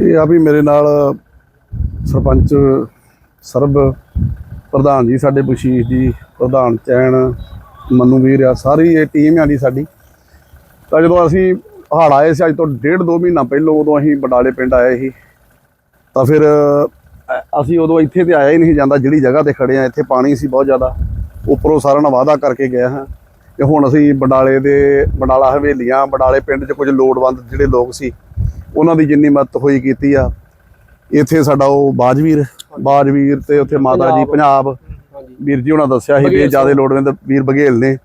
ਇਹ ਆ ਵੀ ਮੇਰੇ ਨਾਲ ਸਰਪੰਚ ਸਰਬ ਪ੍ਰਧਾਨ ਜੀ, ਸਾਡੇ ਬਸ਼ੀਸ਼ ਜੀ, ਪ੍ਰਧਾਨ ਚੈਨ ਮੰਨੂ ਵੀਰ ਆ, ਸਾਰੀ ਇਹ ਟੀਮ ਆ ਦੀ ਸਾਡੀ। ਤਾਂ ਜਦੋਂ ਅਸੀਂ ਹੜ੍ਹ ਆਏ ਸੀ, ਅੱਜ ਤੋਂ ਡੇਢ ਦੋ ਮਹੀਨਾ ਪਹਿਲਾਂ ਉਦੋਂ ਅਸੀਂ ਬਡਾਲੇ ਪਿੰਡ ਆਏ ਸੀ। ਤਾਂ ਫਿਰ ਅਸੀਂ ਉਦੋਂ ਇੱਥੇ ਤੇ ਆਇਆ ਹੀ ਨਹੀਂ ਜਾਂਦਾ, ਜਿਹੜੀ ਜਗ੍ਹਾ ਤੇ ਖੜੇ ਆ, ਇੱਥੇ ਪਾਣੀ ਸੀ ਬਹੁਤ ਜ਼ਿਆਦਾ। ਉੱਪਰੋਂ ਸਾਰਿਆਂ ਨਾਲ ਵਾਅਦਾ ਕਰਕੇ ਗਏ ਹਾਂ। ਤੇ ਹੁਣ ਅਸੀਂ ਬਡਾਲੇ ਦੇ, ਬਡਾਲਾ ਹਵੇਲੀਆਂ, ਬਡਾਲੇ ਪਿੰਡ 'ਚ ਕੁਝ ਲੋੜਵੰਦ ਜਿਹੜੇ ਲੋਕ ਸੀ ਉਹਨਾਂ ਦੀ ਜਿੰਨੀ ਮਦਦ ਹੋਈ ਕੀਤੀ ਆ। ਇੱਥੇ ਸਾਡਾ ਉਹ ਬਾਜਵੀਰ ਬਾਜਵੀਰ ਤੇ ਉੱਥੇ ਮਾਤਾ ਜੀ ਪੰਜਾਬ। ਵੀਰ ਜੀ ਉਹਨਾਂ ਦੱਸਿਆ ਸੀ ਵੀ ਜ਼ਿਆਦਾ ਲੋੜਵੰਦ ਵੀਰ ਬਘੇਲ ਨੇ।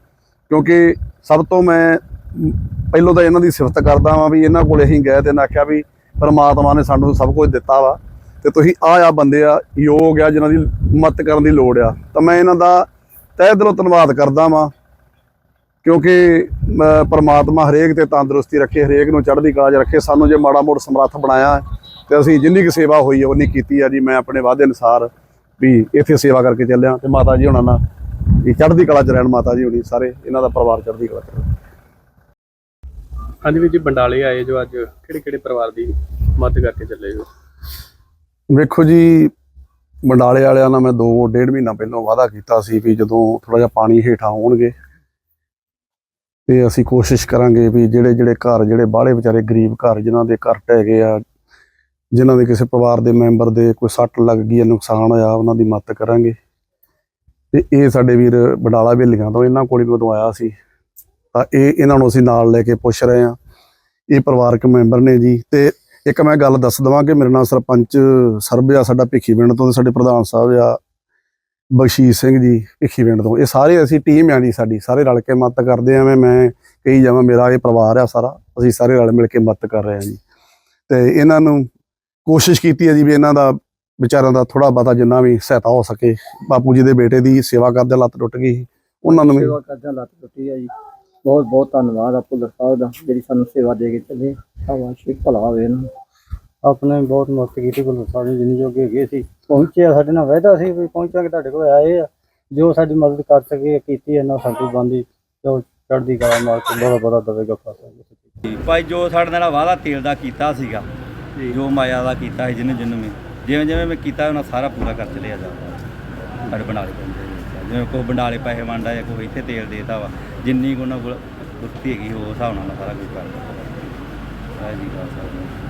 ਕਿਉਂਕਿ ਸਭ ਤੋਂ ਮੈਂ ਮ, ਪਹਿਲੋਂ ਤਾਂ ਇਹਨਾਂ ਦੀ ਸਿਫਤ ਕਰਦਾ ਵਾਂ ਵੀ ਇਹਨਾਂ ਕੋਲੇ ਅਸੀਂ ਗਏ ਤੇ ਇਹਨਾਂ ਆਖਿਆ ਵੀ ਪਰਮਾਤਮਾ ਨੇ ਸਾਨੂੰ ਸਭ ਕੁਝ ਦਿੱਤਾ ਵਾ। ਤੇ ਤੁਸੀਂ ਆ ਆ ਬੰਦੇ ਆ ਯੋਗ ਆ ਜਿਨ੍ਹਾਂ ਦੀ ਮਦਦ ਕਰਨ ਦੀ ਲੋੜ ਆ। ਤਾਂ ਮੈਂ ਇਹਨਾਂ ਦਾ ਤਹਿ ਦਿਲੋਂ ਧੰਨਵਾਦ ਕਰਦਾ ਵਾਂ ਕਿਉਂਕਿ ਪਰਮਾਤਮਾ ਹਰੇਕ ਤੇ ਤੰਦਰੁਸਤੀ ਰੱਖੇ ਹਰੇਕ ਨੂੰ ਚੜ੍ਹਦੀ ਕਲਾ 'ਚ ਰੱਖੇ ਸਾਨੂੰ ਜੇ ਮਾੜਾ ਮੋੜ ਸਮਰੱਥ ਬਣਾਇਆ ਤੇ ਅਸੀਂ ਜਿੰਨੀ ਕੁ ਸੇਵਾ ਹੋਈ ਹੈ ਉਨੀ ਕੀਤੀ ਆ ਜੀ ਮੈਂ ਆਪਣੇ ਵਾਅਦੇ ਅਨੁਸਾਰ ਵੀ ਇੱਥੇ ਸੇਵਾ ਕਰਕੇ ਚੱਲਿਆ ਤੇ ਮਾਤਾ ਜੀ ਹੁਣਾਂ ਨਾਲ ਇਹ ਚੜ੍ਹਦੀ ਕਲਾ 'ਚ ਰਹਿਣ ਮਾਤਾ ਜੀ ਹੁਣੀ ਸਾਰੇ ਇਹਨਾਂ ਦਾ ਪਰਿਵਾਰ ਚੜ੍ਹਦੀ ਕਲਾ 'ਚ। ਹਾਂਜੀ ਵੀਰ ਜੀ ਬੰਡਾਲੇ ਆਏ ਜੋ ਅੱਜ ਕਿਹੜੇ ਕਿਹੜੇ ਪਰਿਵਾਰ ਦੀ ਮਦਦ ਕਰਕੇ ਚੱਲੇ ਹੋ ਵੇਖੋ ਜੀ ਮੰਡਾਲੇ ਵਾਲਿਆਂ ਨਾਲ ਮੈਂ ਦੋ ਡੇਢ ਮਹੀਨਾ ਪਹਿਲਾਂ ਵਾਅਦਾ ਕੀਤਾ ਸੀ ਵੀ ਜਦੋਂ ਥੋੜਾ ਜਿਹਾ ਪਾਣੀ ਹੇਠਾਂ ਆਉਣਗੇ ਤੇ ਅਸੀਂ ਕੋਸ਼ਿਸ਼ ਕਰਾਂਗੇ ਵੀ ਜਿਹੜੇ ਜਿਹੜੇ ਘਰ, ਜਿਹੜੇ ਬਾਹਲੇ ਵਿਚਾਰੇ ਗਰੀਬ ਘਰ, ਜਿਨ੍ਹਾਂ ਦੇ ਘਰ ਢਹਿ ਗਏ ਆ, ਜਿਨ੍ਹਾਂ ਦੇ ਕਿਸੇ ਪਰਿਵਾਰ ਦੇ ਮੈਂਬਰ ਦੇ ਕੋਈ ਸੱਟ ਲੱਗ ਗਈ ਹੈ ਨੁਕਸਾਨ ਹੋਇਆ, ਉਹਨਾਂ ਦੀ ਮਦਦ ਕਰਾਂਗੇ। ਤੇ ਇਹ ਸਾਡੇ ਵੀਰ ਬਡਾਲਾ ਬੇਲੀਆਂ ਤੋਂ ਇਹਨਾਂ ਕੋਲ ਹੀ ਉਦੋਂ ਆਇਆ ਸੀ। ਤਾਂ ਇਹ, ਇਹਨਾਂ ਨੂੰ ਅਸੀਂ ਨਾਲ ਲੈ ਕੇ ਪੁੱਛ ਰਹੇ ਹਾਂ। ਇਹ ਪਰਿਵਾਰਕ ਮੈਂਬਰ ਨੇ ਜੀ। ਤੇ ਇੱਕ ਮੈਂ ਗੱਲ ਦੱਸ ਦਵਾਂ ਕਿ ਮੇਰੇ ਨਾਲ ਸਰਪੰਚ ਸਰਬ ਆ ਸਾਡਾ ਭਿੱਖੀ ਪਿੰਡ ਤੋਂ ਤੇ ਸਾਡੇ ਪ੍ਰਧਾਨ ਸਾਹਿਬ ਆ। ਬਖਸ਼ੀਸ਼ ਸਿੰਘ ਜੀ ਭਿੱਖੀ ਪਿੰਡ ਤੋਂ। ਇਹ ਸਾਰੇ ਅਸੀਂ ਟੀਮ ਆ ਜੀ ਸਾਡੀ ਸਾਰੇ ਰਲ ਕੇ ਮਦਦ ਕਰਦੇ ਆਂ ਮੈਂ ਕਹੀ ਜਾਵਾਂ ਮੇਰਾ ਇਹ ਪਰਿਵਾਰ ਆ ਸਾਰਾ ਅਸੀਂ ਸਾਰੇ ਰਲ ਮਿਲ ਕੇ ਮਦਦ ਕਰ ਰਹੇ ਹਾਂ ਜੀ। ਤੇ ਇਹਨਾਂ ਨੂੰ ਕੋਸ਼ਿਸ਼ ਕੀਤੀ ਹੈ ਜੀ ਵੀ ਇਹਨਾਂ ਦਾ ਵਿਚਾਰਾਂ ਦਾ ਥੋੜਾ ਬਹੁਤਾ ਜਿੰਨਾ ਵੀ ਸਹਾਇਤਾ ਹੋ ਸਕੇ। ਬਾਪੂ ਜੀ ਦੇ ਬੇਟੇ ਦੀ ਸੇਵਾ ਕਰਦੇ ਲੱਤ ਟੁੱਟ ਗਈ ਸੀ, ਉਹਨਾਂ ਨੂੰ ਵੀ ਸੇਵਾ ਕਰਦਿਆਂ ਲੱਤ ਟੁੱਟੀ ਹੈ ਜੀ। ਬਹੁਤ ਬਹੁਤ ਧੰਨਵਾਦ ਆ ਭੁੱਲਰ ਸਾਹਿਬ ਦਾ ਜਿਹੜੀ ਸਾਨੂੰ ਸੇਵਾ ਦੇ ਕੇ ਚੱਲੇ। ਸ਼ਾਬਾਸ਼ ਭਲਾ ਹੋਵੇ ਇਹਨਾਂ ਨੂੰ। ਆਪਣੇ ਬਹੁਤ ਮਦਦ ਕੀਤੀ ਭੁੱਲਰ ਸਾਹਿਬ ਨੇ ਜਿੰਨੀ ਜੋਗੇ ਹੈਗੇ ਸੀ। ਪਹੁੰਚੇ ਆ, ਸਾਡੇ ਨਾਲ ਵਾਅਦਾ ਸੀ ਵੀ ਪਹੁੰਚਾਂਗੇ ਤੁਹਾਡੇ ਕੋਲ ਆਏ ਆ। ਜੋ ਸਾਡੀ ਮਦਦ ਕਰ ਸਕੇ ਕੀਤੀ ਇਹਨਾਂ ਸਾਡੀ ਬੰਦੀ ਜੋ ਚੜ੍ਹਦੀ ਕਲਾ ਮਾਰ ਕੇ ਬੜਾ ਬੜਾ ਦਵੇਗਾ ਫਸਲ। ਭਾਈ ਜੋ ਸਾਡੇ ਨਾਲ ਵਾਅਦਾ ਤੇਲ ਦਾ ਕੀਤਾ ਸੀਗਾ ਜੋ। ਮਾਇਆ ਦਾ ਕੀਤਾ ਸੀ ਜਿਹਨੇ ਜਿਹਨੂੰ ਵੀ ਜਿਵੇਂ ਜਿਵੇਂ ਮੈਂ ਕੀਤਾ ਉਹਨਾਂ ਸਾਰਾ ਪੂਰਾ ਕਰ ਚਲਿਆ ਜਾਂਦਾ। ਸਾਡੇ ਬਣਾ ਪਿੰਡ ਦੇ ਵਿੱਚ ਜਿਵੇਂ ਕੋਈ ਬੰਡਾਲੇ ਪੈਸੇ ਵੰਡਾ ਜਾਂ ਕੋਈ ਇੱਥੇ ਤੇਲ ਦੇਤਾ ਵਾ ਜਿੰਨੀ ਕੁ ਉਹਨਾਂ ਕੋਲ ਗੁੱਤੀ ਹੈਗੀ ਉਹ ਹਿਸਾਬ ਨਾਲ ਸਾਰਾ ਕੁਝ ਕਰਦਾ ਵਾਹਿਗੁਰੂ ਜੀ